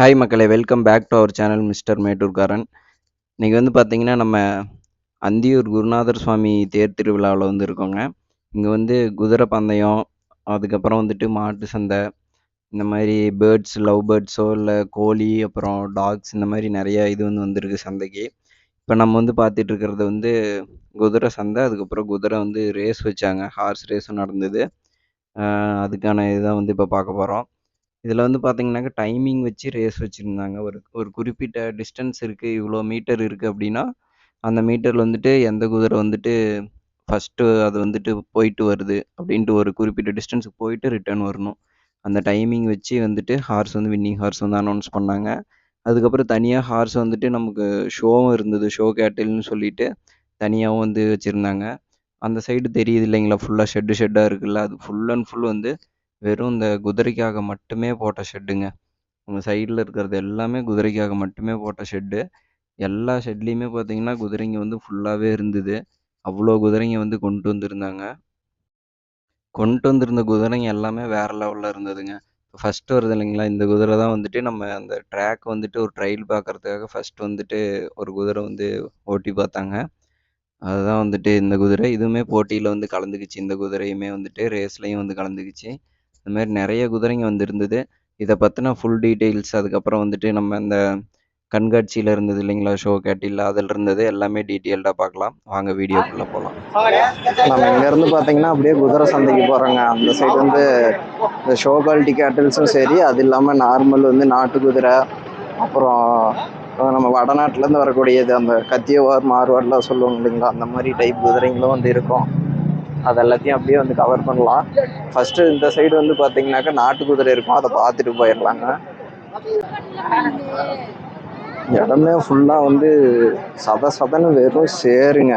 Hi மக்களே! Welcome back to our channel mister மேட்டூர்காரன். இன்றைக்கி வந்து பார்த்தீங்கன்னா, நம்ம அந்தியூர் குருநாதர் சுவாமி தேர் திருவிழாவில் வந்து இருக்கோங்க. இங்கே வந்து குதிரை பந்தயம், அதுக்கப்புறம் வந்துட்டு மாட்டு சந்தை, இந்த மாதிரி பேர்ட்ஸ், லவ் பேர்ட்ஸோ இல்லை கோழி, அப்புறம் டாக்ஸ் இந்த மாதிரி நிறையா இது வந்து வந்திருக்கு சந்தைக்கு. இப்போ நம்ம வந்து பார்த்துட்டு இருக்கிறது வந்து குதிரை சந்தை. அதுக்கப்புறம் குதிரை வந்து ரேஸ் வச்சாங்க. ஹார்ஸ் ரேஸும் நடந்தது. அதுக்கான இதுதான் வந்து இப்போ பார்க்க போகிறோம் இதில் வந்து பார்த்தீங்கன்னாக்க, டைமிங் வச்சு ரேஸ் வச்சுருந்தாங்க ஒரு ஒரு குறிப்பிட்ட டிஸ்டன்ஸ் இருக்குது இவ்வளோ மீட்டர் இருக்குது அப்படின்னா அந்த மீட்டரில் வந்துட்டு எந்த குதிரை வந்துட்டு ஃபர்ஸ்ட்டு அது வந்துட்டு போயிட்டு வருது அப்படின்ட்டு ஒரு குறிப்பிட்ட டிஸ்டன்ஸுக்கு போயிட்டு ரிட்டர்ன் வரணும். அந்த டைமிங் வச்சு வந்துட்டு ஹார்ஸ் வந்து வின்னிங் ஹார்ஸ் வந்து அனௌன்ஸ் பண்ணாங்க. அதுக்கப்புறம் தனியாக ஹார்ஸ் வந்துட்டு நமக்கு ஷோவும் இருந்தது. ஷோ கேட்டில்னு சொல்லிட்டு தனியாகவும் வந்து வச்சுருந்தாங்க அந்த சைடு தெரியுது இல்லைங்களா? ஃபுல்லாக ஷெட்டு ஷெட்டாக இருக்குல்ல, அது ஃபுல் அண்ட் ஃபுல் வந்து வெறும் இந்த குதிரைக்காக மட்டுமே போட்ட ஷெட்டுங்க. உங்கள் சைடில் இருக்கிறது எல்லாமே குதிரைக்காக மட்டுமே போட்ட ஷெட்டு. எல்லா ஷெட்லேயுமே பார்த்தீங்கன்னா, குதிரைங்க வந்து ஃபுல்லாகவே இருந்தது. அவ்வளோ குதிரைங்க வந்து கொண்டு வந்திருந்தாங்க. கொண்டு வந்திருந்த குதிரைங்க எல்லாமே வேற லெவலில் இருந்ததுங்க. ஃபர்ஸ்ட்டு வருது இல்லைங்களா? இந்த குதிரை தான் வந்துட்டு நம்ம அந்த ட்ராக் வந்துட்டு ஒரு ட்ரையல் பார்க்கறதுக்காக ஃபர்ஸ்ட்டு வந்துட்டு ஒரு குதிரை வந்து ஓட்டி பார்த்தாங்க. அதுதான் வந்துட்டு இந்த குதிரை. இதுவுமே போட்டியில் வந்து கலந்துக்குச்சு இந்த குதிரையுமே வந்துட்டு ரேஸ்லையும் வந்து கலந்துக்குச்சு இந்த மாதிரி நிறைய குதிரைங்க வந்து இருந்தது. இதை பற்றின ஃபுல் டீட்டெயில்ஸ் அதுக்கப்புறம் வந்துட்டு நம்ம இந்த கண்காட்சியில் இருந்தது இல்லைங்களா? ஷோ கேட்டில் அதில் இருந்தது எல்லாமே டீட்டெயில்டாக பார்க்கலாம். வாங்க வீடியோக்குள்ளே போகலாம் நம்ம இங்கேருந்து பார்த்தீங்கன்னா, அப்படியே குதிரை சந்தைக்கு போகிறோங்க அந்த சைடு வந்து இந்த ஷோ குவாலிட்டி கேட்டில்ஸும் சரி, அது இல்லாமல் நார்மல் வந்து நாட்டு குதிரை, அப்புறம் நம்ம வடநாட்டிலேருந்து வரக்கூடியது அந்த கத்தியவார், மாறுவாடெலாம் சொல்லுவாங்க இல்லைங்களா? அந்த மாதிரி டைப் குதிரைங்களும் வந்து இருக்கும். அது எல்லாத்தையும் அப்படியே வந்து கவர் பண்ணலாம். ஃபஸ்ட்டு இந்த சைடு வந்து பார்த்தீங்கன்னாக்கா, நாட்டு குதிரை இருக்கும். அதை பார்த்துட்டு போயிடலாங்க இடமே ஃபுல்லாக வந்து சத சதன்னு வெறும் சேருங்க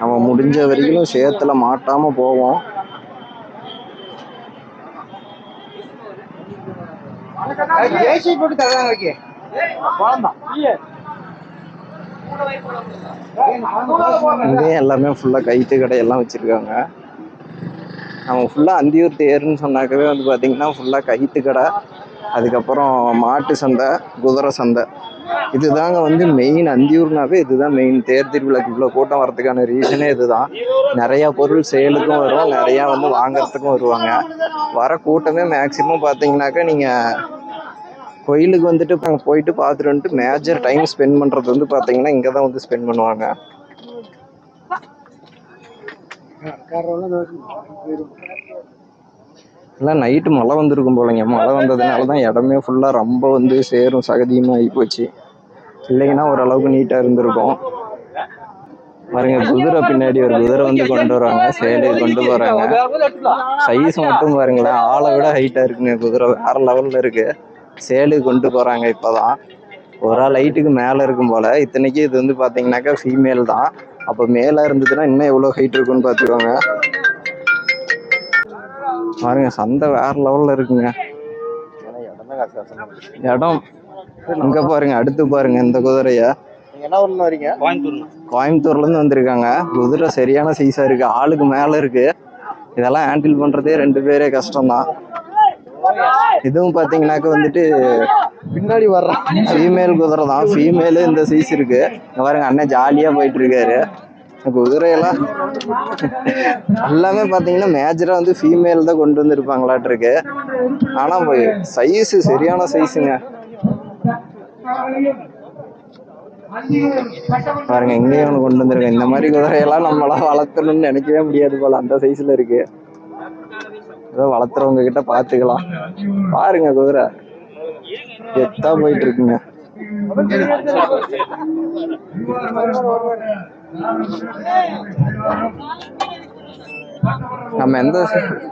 நம்ம முடிஞ்ச வரைக்கும் சேத்துல மாட்டாமல் போவோம். போட்டு தர்றாங்க இங்கேயும் எல்லாமே ஃபுல்லாக கைத்து கடையெல்லாம் வச்சுருக்காங்க நம்ம ஃபுல்லாக அந்தியூர் தேர்ன்னு சொன்னாக்கவே வந்து பார்த்திங்கன்னா ஃபுல்லாக கைத்து கடை, அதுக்கப்புறம் மாட்டு சந்தை, குதிரை சந்தை. இதுதாங்க வந்து மெயின் அந்தியூர்னாவே இதுதான் மெயின். தேர் திருவிழாக்கு இவ்வளோ கூட்டம் வரதுக்கான ரீசனே இதுதான். நிறையா பொருள் சேலுக்கும் வரும், நிறையா வந்து வாங்குறதுக்கும் வருவாங்க. வர கூட்டமே மேக்சிமம் பார்த்தீங்கன்னாக்கா, நீங்கள் கோயிலுக்கு வந்துட்டு அங்க போயிட்டு பார்த்துட்டு வந்துட்டு மேஜர் டைம் ஸ்பெண்ட் பண்ணுறது வந்து பார்த்தீங்கன்னா, இங்கே தான் வந்து ஸ்பெண்ட் பண்ணுவாங்க. எல்லாம் நைட்டு மழை வந்திருக்கும் போலங்க. மழை வந்ததுனால தான் இடமே ஃபுல்லாக ரொம்ப வந்து சேரும் சகதியுமாக ஆகி போச்சு இல்லைங்கன்னா ஓரளவுக்கு நீட்டாக இருந்திருக்கும். பாருங்க குதிரை பின்னாடி ஒரு குதிரை வந்து கொண்டு வராங்க. சேலையை கொண்டு போகிறாங்க சைஸ் மட்டும் பாருங்களேன். ஆளை விட ஹைட்டாக இருக்குங்க குதிரை. வேறு லெவலில் இருக்குது சேலு கொண்டு போறாங்க இப்பதான். ஒரு ஆள் ஹைட்டுக்கு மேல இருக்கும் போல. இத்தனைக்கு இது வந்து பாத்தீங்கன்னாக்கா ஃபீமேல் தான். அப்ப மேலா இருந்ததுன்னா இன்னும் எவ்வளவு ஹைட் இருக்கும்னு பாத்துக்கோங்க. பாருங்க சந்தை வேற லெவல்ல இருக்குங்க. இடம் இங்க பாருங்க அடுத்து பாருங்க இந்த குதிரைய கோயம்புத்தூர்ல இருந்து வந்திருக்காங்க குதிரை சரியான சைஸா இருக்கு ஆளுக்கு மேல இருக்கு இதெல்லாம் ஹேண்டில் பண்றதே ரெண்டு பேரே கஷ்டம்தான் இதுவும் பாத்தீங்கன்னாக்க வந்துட்டு பின்னாடி வர்றான் ஃபீமேல் குதிரை தான். ஃபீமேலு இந்த சைஸ் இருக்கு. பாருங்க அண்ணன் ஜாலியா போயிட்டு இருக்காரு குதிரையெல்லாம் எல்லாமே பார்த்தீங்கன்னா மேஜரா வந்து ஃபீமேல் தான் கொண்டு வந்திருப்பாங்களாட்டு ஆனால் ஆனா சைஸு சரியான சைஸுங்க பாருங்க இங்கேயும் ஒன்று கொண்டு வந்திருக்கேன் இந்த மாதிரி குதிரையெல்லாம் நம்மளாம் வளர்த்தணும்னு நினைக்கவே முடியாது போல. அந்த சைஸ்ல இருக்கு. ஏதோ வளர்த்துறவங்க கிட்ட பாத்துக்கலாம். பாருங்க குதிரை. எத்தா போயிட்டு இருக்குங்க. நம்ம எந்த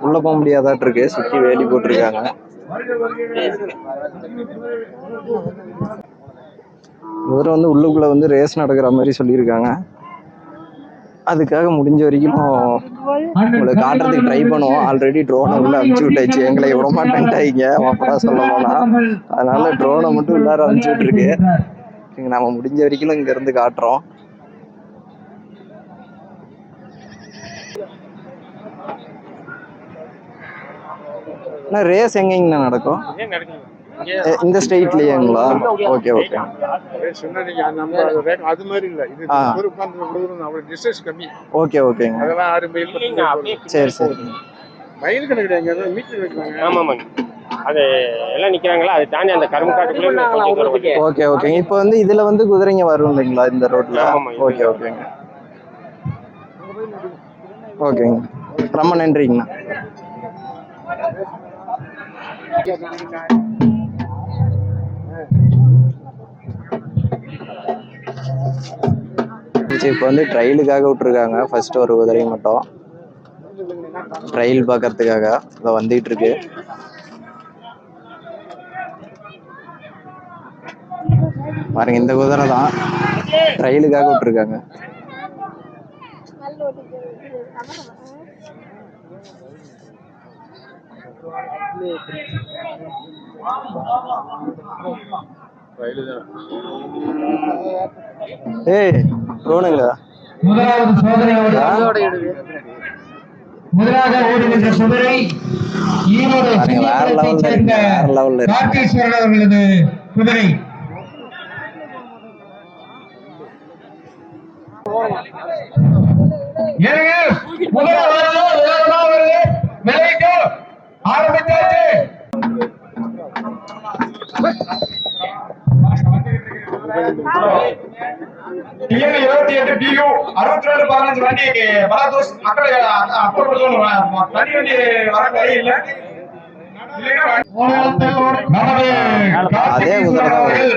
உள்ள போக முடியாதாட்டு இருக்கு சுத்தி வேலி போட்டிருக்காங்க. குதிரை வந்து உள்ளுக்குள்ள வந்து ரேஸ் நடக்கிற மாதிரி சொல்லியிருக்காங்க. அதுக்காக முடிஞ்ச வரைக்கும் உங்களை காட்டுறதுக்கு ட்ரை பண்ணுவோம். ஆல்ரெடி ட்ரோனை உள்ள அனுப்பிச்சு விட்டாச்சு. எங்களை விட மாட்டேன்ட்டாங்க அப்படா சொல்ல போனா அதனால ட்ரோனை மட்டும் உள்ளார அனுப்பிச்சு விட்டுருக்கு. நம்ம முடிஞ்ச வரைக்கும் இங்க இருந்து காட்டுறோம். ரேஸ் எங்கெங்கண்ணா நடக்கும்? இந்த ஸ்ட்ரெயிட்லயேங்களா ஓகே ஓகே. சொன்னா நீங்க நம்ம அது மாதிரி இல்ல. இது டிஸ்டன்ஸ் கம்மி. ஓகே ஓகேங்க. அதெல்லாம் ஆறு மைல். சரி சரி. மைல் கணக்கு கிடையாது மீட்டர் வைக்கிறாங்க. ஆமா ஆமாங்க அது எல்லாம் நிக்கிறாங்களா? அதை தாண்டி அந்த கரும்பு காட்டுக்குள்ள. ஓகே ஓகேங்க. இப்போ வந்து இதுல வந்து குதிரைங்க வரும் இல்லைங்களா இந்த ரோட்ல? ஓகே ஓகேங்க. ஓகேங்க. ரொம்ப நன்றிங்கண்ணா. இப்போ வந்து ட்ரையலுக்காக விட்டுருக்காங்க. ஃபர்ஸ்ட் ஒரு உதவி மட்டும். ட்ரையல் பார்க்கறதுக்காக இதை வந்துகிட்டு இருக்கு பாருங்க இந்த குதிரை தான் ட்ரையலுக்காக விட்டுருக்காங்க. ஏய் ரோனுங்க. முதலாவது சோதனையோடு முதலாக ஓடுகின்ற குதிரை ஈரோடு சேர்ந்த கார்த்தீஸ்வரன் அவர்களது குதிரை. ஏனுங்க டிஎன் இருபத்தி எட்டு டியூ அறுபத்தி ரெண்டு பதினஞ்சு வண்டி பலாதோஸ் மக்களை அப்புறப்படுத்தணும் தனி வண்டி வர வழி இல்லை. அதே குதிரை தான் வருது.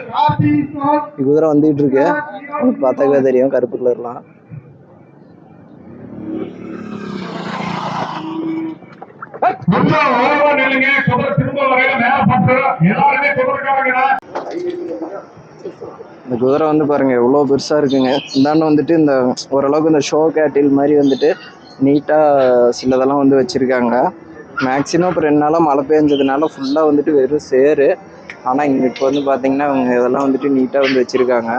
குதிரை வந்துகிட்டு இருக்கு. உங்களுக்கு பார்த்தாக்கவே தெரியும் கருப்பு கலர்லாம் நில்லுங்க. குதிரை திரும்ப வரையில மேல பட்டு எல்லாருமே குதிரைக்காரங்க இந்த குதிரை வந்து பாருங்க எவ்வளோ பெருசாக இருக்குங்க. இந்தாண்டு வந்துட்டு இந்த ஓரளவுக்கு இந்த ஷோ கேட்டில் மாதிரி வந்துட்டு நீட்டாக சிலதெல்லாம் வந்து வச்சுருக்காங்க. மேக்ஸிமம் இப்போ ரெண்டு நாளாக மழை பெஞ்சதுனால ஃபுல்லாக வந்துட்டு வெறும் சேரு ஆனால் இங்கே இப்போ வந்து பார்த்தீங்கன்னா அவங்க இதெல்லாம் வந்துட்டு நீட்டாக வந்து வச்சுருக்காங்க.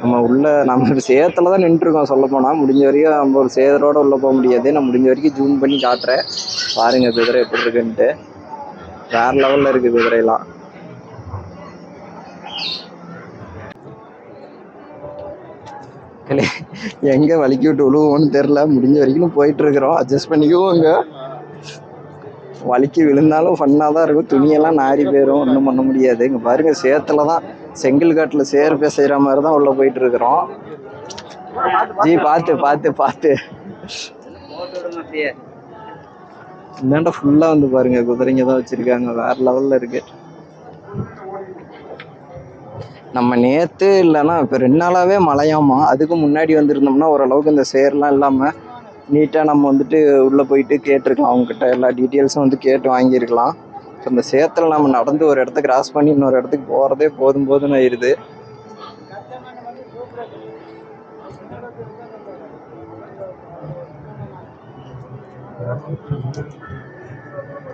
நம்ம உள்ள நம்ம சேத்துல தான் நின்றுருக்கோம் சொல்ல போனால் முடிஞ்ச வரைக்கும் நம்ம ஒரு சேதரோட உள்ளே போக முடியாது. நான் முடிஞ்ச வரைக்கும் ஜூம் பண்ணி காட்டுறேன். பாருங்கள் குதிரை எப்படி இருக்குன்ட்டு. வேற லெவலில் இருக்குது குதிரையெல்லாம். மக்களே எங்க வலிக்கி விட்டு விழுவோம்னு தெரில முடிஞ்ச வரைக்கும் போயிட்டு இருக்கிறோம் அட்ஜஸ்ட் பண்ணிக்குவோங்க. வலிக்கு விழுந்தாலும் ஃபன்னாக தான் இருக்கும். துணியெல்லாம் நாரி போயிடும் ஒன்றும் பண்ண முடியாது. இங்கே பாருங்க சேத்துல தான் செங்கல் காட்டில் சேர் பேசுகிற மாதிரி தான் உள்ளே போயிட்டு இருக்கிறோம் ஜி பார்த்து பார்த்து பார்த்து. இந்தாண்ட ஃபுல்லாக வந்து பாருங்க குதிரைங்க தான் வச்சுருக்காங்க. வேற லெவலில் இருக்கு. நம்ம நேற்று இல்லைன்னா இப்போ ரெண்டு நாளாவே மழையாமா? அதுக்கு முன்னாடி வந்திருந்தோம்னா ஓரளவுக்கு இந்த சேர்லாம் இல்லாமல் நீட்டாக நம்ம வந்துட்டு உள்ளே போயிட்டு கேட்டிருக்கலாம். அவங்கக்கிட்ட எல்லா டீட்டெயில்ஸும் வந்து கேட்டு வாங்கியிருக்கலாம். ஸோ இந்த சேத்தில் நம்ம நடந்து ஒரு இடத்த கிராஸ் பண்ணி இன்னொரு இடத்துக்கு போகிறதே போதும் போதும்னு ஆயிடுது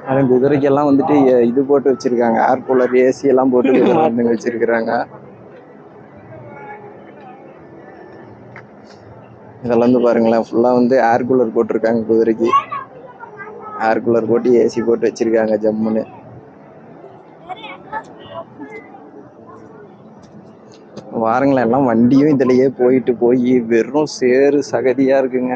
ஆனால் குதிரைக்கெல்லாம் வந்துட்டு இது போட்டு வச்சிருக்காங்க. ஏர் கூலர் ஏசி எல்லாம் போட்டு குதிரை வச்சிருக்கிறாங்க. இதெல்லாம் வந்து பாருங்களேன் ஃபுல்லாக வந்து ஏர் கூலர் போட்டிருக்காங்க குதிரைக்கு. ஏர் கூலர் போட்டு ஏசி போட்டு வச்சிருக்காங்க ஜம்முன்னு. வாருங்களேன் எல்லாம் வண்டியும் இதுலயே போயிட்டு போய் வெறும் சேறு சகதியா இருக்குங்க.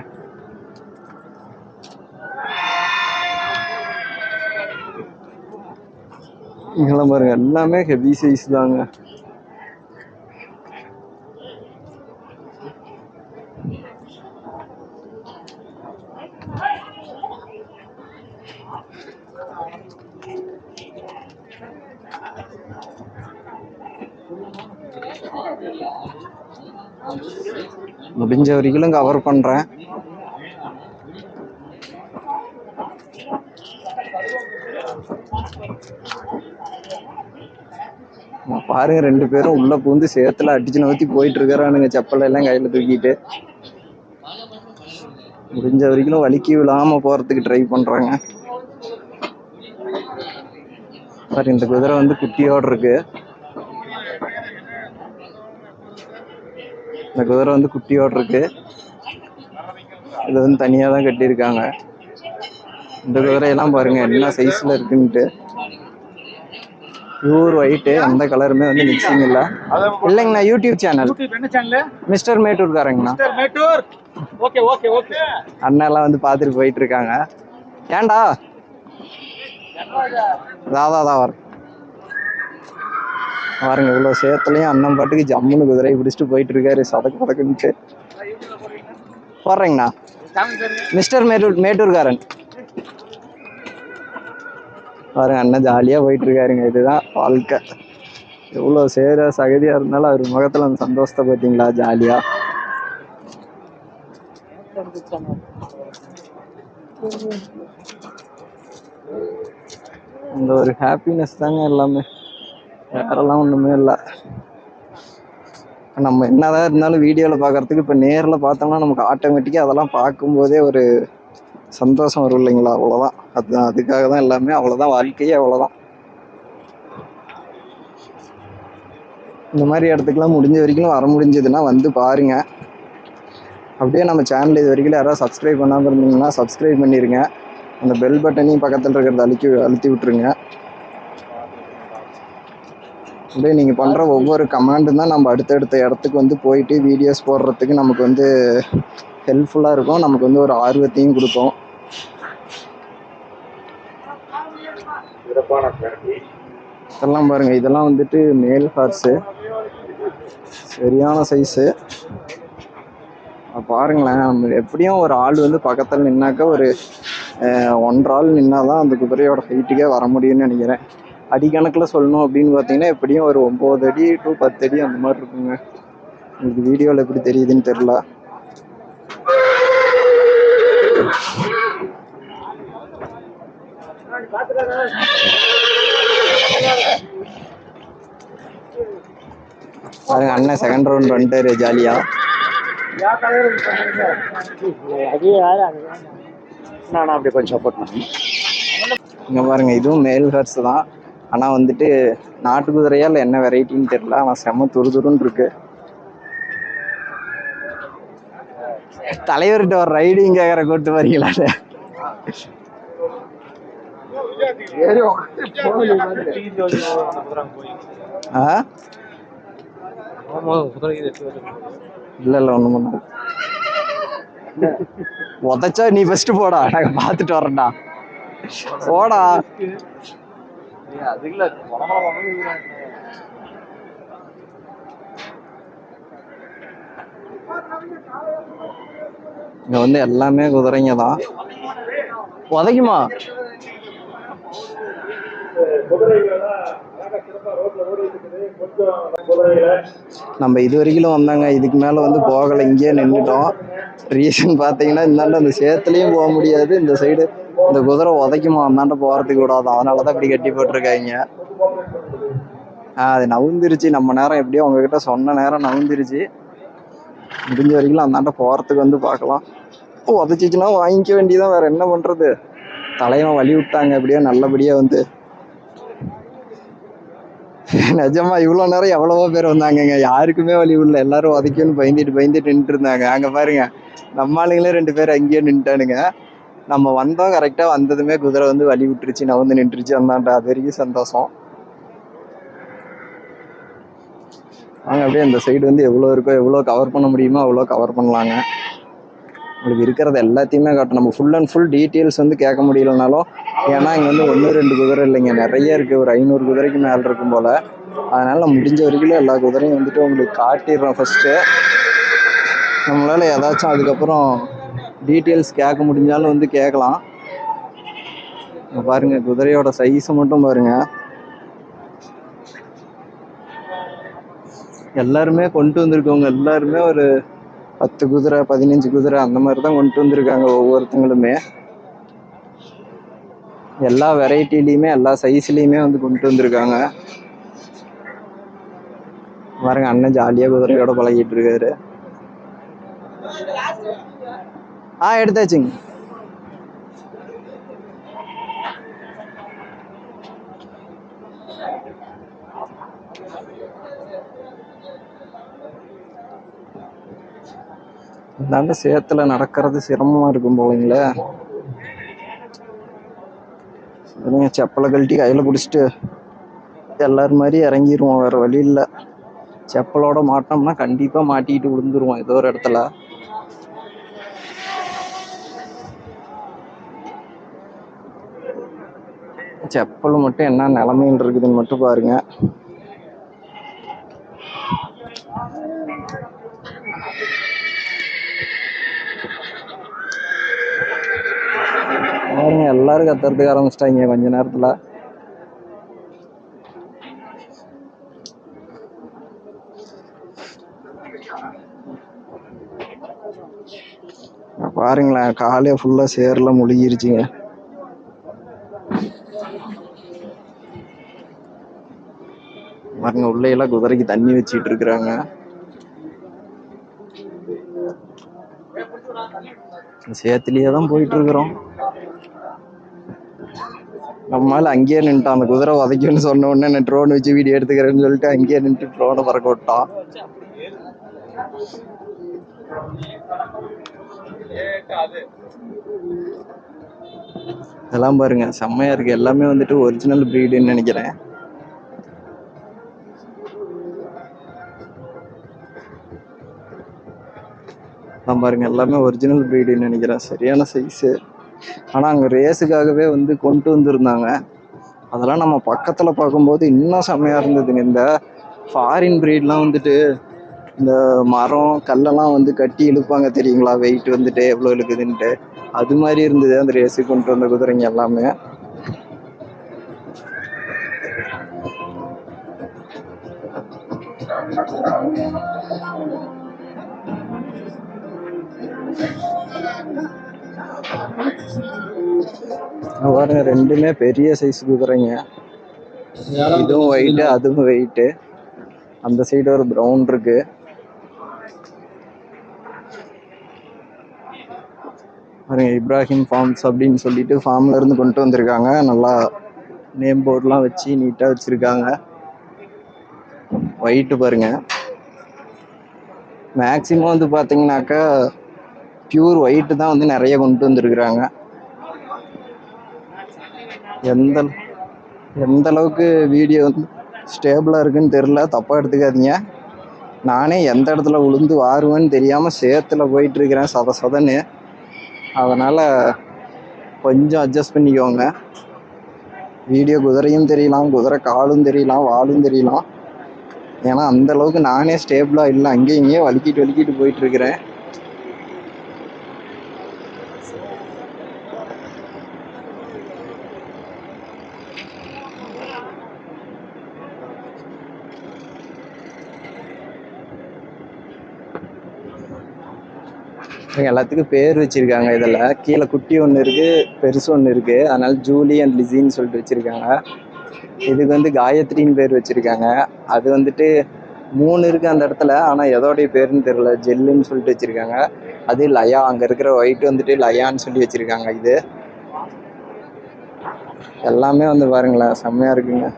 இங்கெல்லாம் பாருங்க எல்லாமே ஹெவி சைஸ் தாங்க. முடிஞ்ச வரைக்கும் கவர் பண்றேன். பாருங்க ரெண்டு பேரும் உள்ள பூந்து சேத்துல அடிச்சு நோத்தி போயிட்டு இருக்கிறானுங்க செப்பல் எல்லாம் கையில தூக்கிட்டு. முடிஞ்ச வரைக்கும் வலிக்கு விழாம போறதுக்கு ட்ரை பண்றாங்க. பாரு இந்த குதிரை வந்து குட்டியோட இருக்கு. இந்த குதிரை வந்து குட்டியோட இருக்கு. இது வந்து தனியா தான் கட்டியிருக்காங்க. இந்த குதிரையெல்லாம் பாருங்க என்ன சைஸ்ல இருக்குன்ட்டு. பியூர் ஒயிட்டு எந்த கலருமே வந்து மிக்சிங் இல்லை. இல்லைங்கண்ணா யூடியூப் சேனல் மிஸ்டர் மேட்டூர்காரங்கண்ணா மேட்டூர் ஓகே ஓகே எல்லாம் வந்து பார்த்துட்டு போயிட்டு இருக்காங்க. ஏன்டா? தாதா தான் வரேன் பாருங்க இவ்வளோ சேத்துலையும் அண்ணன் பாட்டுக்கு ஜம்முன்னு குதிரையை பிடிச்சிட்டு போயிட்டு இருக்காரு. சதக்கு பதக்குன்ட்டு போடுறேங்கண்ணா. மிஸ்டர் மேட்டூர் மேட்டூர்காரன். பாருங்க அண்ணன் ஜாலியாக போயிட்டு இருக்காருங்க. இதுதான் வாழ்க்கை. எவ்வளோ சேர சகதியாக இருந்தாலும் அவர் முகத்தில் அந்த சந்தோஷத்தை பார்த்தீங்களா? ஜாலியாக அந்த ஒரு ஹாப்பினஸ் தாங்க எல்லாமே. வேறெல்லாம் ஒன்றுமே இல்லை. நம்ம என்னதான் இருந்தாலும் வீடியோவில் பார்க்கறதுக்கு இப்போ நேரில் பார்த்தோம்னா நமக்கு ஆட்டோமேட்டிக்காக அதெல்லாம் பார்க்கும்போதே ஒரு சந்தோஷம் வரும் இல்லைங்களா? அவ்வளோதான் அதுதான் அதுக்காக தான் எல்லாமே அவ்வளோதான் வாழ்க்கையே அவ்வளோதான் இந்த மாதிரி இடத்துக்குலாம் முடிஞ்ச வரைக்கும் வர முடிஞ்சதுன்னா வந்து பாருங்கள் அப்படியே நம்ம சேனல் இது வரைக்கும் யாராவது சப்ஸ்கிரைப் பண்ணாமல் இருந்தீங்கன்னா சப்ஸ்கிரைப் பண்ணிடுங்க அந்த பெல் பட்டனையும் பக்கத்தில் இருக்கிறத அழுத்தி அழுத்தி விட்டுருங்க. அப்படியே நீங்கள் பண்ணுற ஒவ்வொரு கமாண்டும் தான் நம்ம அடுத்தடுத்த இடத்துக்கு வந்து போயிட்டு வீடியோஸ் போடுறதுக்கு நமக்கு வந்து ஹெல்ப்ஃபுல்லாக இருக்கும். நமக்கு வந்து ஒரு ஆர்வத்தையும் கொடுக்கும். இதெல்லாம் பாருங்க. இதெல்லாம் வந்துட்டு மேல் ஹார்ஸு சரியான சைஸு பாருங்களேன். எப்படியும் ஒரு ஆள் வந்து பக்கத்தில் நின்னாக்கா ஒரு ஒன்றரை ஆள் நின்னாதான் அந்த குதிரையோட ஹைட்டுக்கே வர முடியும்னு நினைக்கிறேன். அடிக்கணக்கில் சொல்லணும் அப்படின்னு பார்த்தீங்கன்னா எப்படியும் ஒரு ஒம்பது அடி டு பத்து அடி அந்த மாதிரி இருக்குங்க. உங்களுக்கு வீடியோவில் எப்படி தெரியுதுன்னு தெரில பாருங்க அண்ணன் செகண்ட் ரவுண்ட் வந்துட்டாரு ஜாலியா. நான் அப்படி கொஞ்சம் சப்போர்ட் பண்ணேன் இங்க பாருங்க இதுவும் மேல் ஹர்ஸ் தான். ஆனா வந்துட்டு நாட்டு குதிரையா இல்லை என்ன வெரைட்டின்னு தெரியல. ஆனால் செம்ம துரு துருன்னு இருக்கு. தலைவர்கிட்ட ஒரு ரைடிங் கேட்குற கூட்டு வரீங்களா இல்ல இல்ல ஒண்ணும் பண்ணாது உதச்சா நீ ஃபர்ஸ்ட் போடா. நாங்க பார்த்துட்டு வரோம்டா போடா. இங்க வந்து எல்லாமே குதிரைங்க தான். உதைக்குமா? நம்ம இது வரைக்கும் வந்தாங்க இதுக்கு மேல வந்து போகலை இங்கேயே நின்றுட்டோம் ரீசன் பார்த்தீங்கன்னா இந்தாண்ட அந்த சேத்துலையும் போக முடியாது இந்த சைடு இந்த குதிரை உதைக்குமா? அந்தாண்ட போகிறதுக்கு விடாது. அதனால தான் இப்படி கட்டி போட்டிருக்காங்க. ஆ அது நவுந்துருச்சு. நம்ம நேரம் எப்படியோ உங்ககிட்ட சொன்ன நேரம் நவுந்துருச்சு. முடிஞ்ச வரைக்கும் அந்தாண்ட போகிறதுக்கு வந்து பார்க்கலாம். உதச்சிச்சுன்னா வாங்கிக்க வேண்டியதான் வேறு என்ன பண்ணுறது தலைவன் வழி விட்டாங்க அப்படியே நல்லபடியாக வந்து. நிஜமா இவ்வளோ நேரம் எவ்வளவோ பேர் வந்தாங்கங்க. யாருக்குமே வழி விடல. எல்லாரும் உதைக்குன்னு பயந்துட்டு பயந்துட்டு நின்றுட்டு இருந்தாங்க. அங்கே பாருங்க. நம்ம ஆளுங்களே ரெண்டு பேர் அங்கேயே நின்ட்டானுங்க நம்ம வந்தோம் கரெக்டாக வந்ததுமே குதிரை வந்து வழி விட்டுருச்சு நான் வந்து நின்றுச்சு வந்தான்டா அது வரைக்கும் சந்தோஷம். நாங்கள் அப்படியே இந்த சைடு வந்து எவ்வளோ இருக்கோ எவ்வளோ கவர் பண்ண முடியுமோ அவ்வளோ கவர் பண்ணலாங்க. உங்களுக்கு இருக்கிறது எல்லாத்தையுமே காட்டும். நம்ம ஃபுல் அண்ட் ஃபுல் டீட்டெயில்ஸ் வந்து கேட்க முடியலனாலும் ஏன்னா இங்கே வந்து ஒன்று ரெண்டு குதிரை இல்லைங்க. நிறைய இருக்குது ஒரு ஐநூறு குதிரைக்கு மேலே இருக்கும் போல். அதனால் முடிஞ்ச வரைக்கும் எல்லா குதிரையும் வந்துட்டு உங்களுக்கு காட்டிடுறோம் ஃபஸ்ட்டு நம்மளால் ஏதாச்சும் அதுக்கப்புறம் டீட்டெயில்ஸ் கேட்க முடிஞ்சாலும் வந்து கேட்கலாம். பாருங்க குதிரையோட சைஸை மட்டும் பாருங்க. எல்லாருமே கொண்டு வந்திருக்கவங்க எல்லாருமே ஒரு பத்து குதிரை பதினஞ்சு குதிரை அந்த மாதிரி தான் கொண்டு வந்திருக்காங்க ஒவ்வொருத்தங்களுமே. எல்லா வெரைட்டிலையுமே எல்லா சைஸ்லையுமே வந்து கொண்டு வந்திருக்காங்க. பாருங்க அண்ணன் ஜாலியாக குதிரையோட பழகிட்டு இருக்காரு. ஆ எடுத்தாச்சுங்க. இந்தாண்ட சேத்துல நடக்கிறது சிரமமா இருக்கும் போவீங்களே சரிங்க செப்பலை கழட்டி கையில பிடிச்சிட்டு எல்லாரும் மாதிரி இறங்கிருவோம் வேற வழி இல்லை. செப்பலோட மாட்டோம்னா கண்டிப்பா மாட்டிக்கிட்டு விழுந்துருவோம் ஏதோ ஒரு இடத்துல. செப்பல் மட்டும் என்ன நிலமைன்னு இருக்குதுன்னு மட்டும் பாருங்க. பாருங்க எல்லாரும் கத்துறதுக்கு ஆரம்பிச்சிட்டாங்க கொஞ்ச நேரத்துல. பாருங்களேன் காலையே ஃபுல்லாக சேரில் முழுகிருச்சுங்க. பாருங்க எல்லாம் குதிரைக்கு தண்ணி வச்சுட்டு இருக்கிறாங்க. சேத்துலயே தான் போயிட்டு இருக்கிறோம். நம்மால அங்கேயே நின்ட்டான் அந்த குதிரை உதைக்கும்னு சொன்ன உடனே நான் ட்ரோன் வச்சு வீடியோ எடுத்துக்கிறேன்னு சொல்லிட்டு அங்கேயே நின்று ட்ரோனை பறக்க விட்டான் இதெல்லாம் பாருங்க செம்மையா இருக்கு. எல்லாமே வந்துட்டு ஒரிஜினல் பிரீடுன்னு நினைக்கிறேன். அதான் பாருங்க எல்லாமே ஒரிஜினல் ப்ரீடுன்னு நினைக்கிறேன். சரியான சைஸு ஆனால் அங்கே ரேஸுக்காகவே வந்து கொண்டு வந்திருந்தாங்க. அதெல்லாம் நம்ம பக்கத்தில் பார்க்கும்போது இன்னும் செம்மையாக இருந்ததுங்க இந்த ஃபாரின் ப்ரீட்லாம் வந்துட்டு இந்த மரம் கல்லெல்லாம் வந்து கட்டி இழுப்பாங்க தெரியுங்களா? வெயிட் வந்துட்டு எவ்வளோ இழுக்குதுன்ட்டு. அது மாதிரி இருந்தது அந்த ரேஸுக்கு கொண்டு வந்த குதிரைங்க எல்லாமே. இங்க பாருங்க ரெண்டுமே பெரிய சைஸ் குதிரைங்க. இதுவும் வெயிட்டு அதுவும் வெயிட்டு அந்த சைடு ஒரு ப்ரௌன் இருக்கு. பாருங்க இப்ராஹிம் ஃபார்ம்ஸ் அப்படின்னு சொல்லிட்டு ஃபார்ம்ல இருந்து கொண்டு வந்திருக்காங்க. நல்லா நேம் போர்ட்லாம் வச்சு நீட்டாக வச்சிருக்காங்க. ஒயிட்டு பாருங்க. மேக்சிமம் வந்து பார்த்தீங்கன்னாக்கா பியூர் ஒயிட்டு தான் வந்து நிறைய கொண்டு வந்திருக்கிறாங்க. எந்த எந்த அளவுக்கு வீடியோ வந்து ஸ்டேபிளாக இருக்குன்னு தெரில தப்பாக எடுத்துக்காதீங்க. நானே எந்த இடத்துல விழுந்து வாருவேன்னு தெரியாமல் சேத்துல போயிட்டு இருக்கிறேன் சத சதன்னு. அதனால் கொஞ்சம் அட்ஜஸ்ட் பண்ணிக்கோங்க. வீடியோ குதிரையும் தெரியலாம் குதிரை காலும் தெரியலாம் வாலும் தெரியலாம். ஏன்னா அந்தளவுக்கு நானே ஸ்டேபிளாக இல்லை. அங்கேயும் இங்கேயும் வலிக்கிட்டு வலிக்கிட்டு போயிட்டுருக்கிறேன். இவங்க எல்லாத்துக்கும் பேர் வச்சிருக்காங்க. இதில் கீழே குட்டி ஒன்று இருக்கு பெருசு ஒன்று இருக்கு. அதனால ஜூலி அண்ட் லிசின்னு சொல்லிட்டு வச்சிருக்காங்க. இதுக்கு வந்து காயத்ரின்னு பேர் வச்சிருக்காங்க. அது வந்துட்டு மூணு இருக்கு அந்த இடத்துல. ஆனால் எதோடைய பேருன்னு தெரியல. ஜெல்லுன்னு சொல்லிட்டு வச்சிருக்காங்க. அது லயா. அங்கே இருக்கிற ஒயிட் வந்துட்டு லயான்னு சொல்லி வச்சிருக்காங்க இது. எல்லாமே வந்து பாருங்களேன். செம்மையா இருக்குங்க.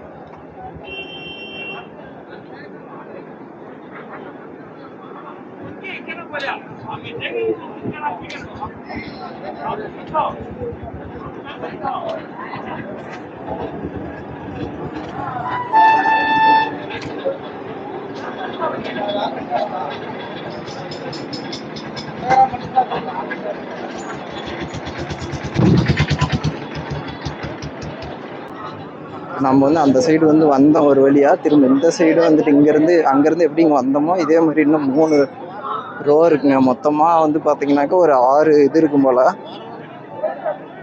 நம்ம வந்து அந்த சைடு வந்து வந்தோம் ஒரு வழியா. திரும்ப இந்த சைடு வந்துட்டு இங்கேருந்து அங்கேருந்து எப்படி இங்கே வந்தோமோ இதே மாதிரி இன்னும் மூணு ரோ இருக்குங்க. மொத்தமாக வந்து பார்த்தீங்கன்னாக்கா ஒரு ஆறு இது இருக்கும் போல.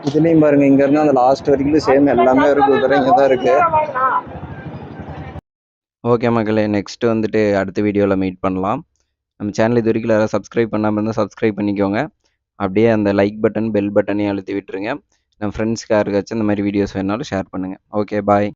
இதுலேயும் பாருங்க இங்கேருந்து அந்த லாஸ்ட் வரைக்கும் சேம் எல்லாமே ஒரு குதிரைங்க தான் இருக்கு. ஓகே மக்களே நெக்ஸ்ட் வந்துட்டு அடுத்த வீடியோவில் மீட் பண்ணலாம். நம்ம சேனல் இது வரைக்கும் யாராவது சப்ஸ்கிரைப் பண்ணாமல் இருந்தால் சப்ஸ்கிரைப் பண்ணிக்கோங்க. அப்படியே அந்த லைக் பட்டன் பெல் பட்டனையும் அழுத்தி விட்டுருங்க. நம்ம ஃப்ரெண்ட்ஸ்க்கு யாருக்காச்சும் இந்த மாதிரி வீடியோஸ் வேணாலும் ஷேர் பண்ணுங்கள் ஓகே பாய்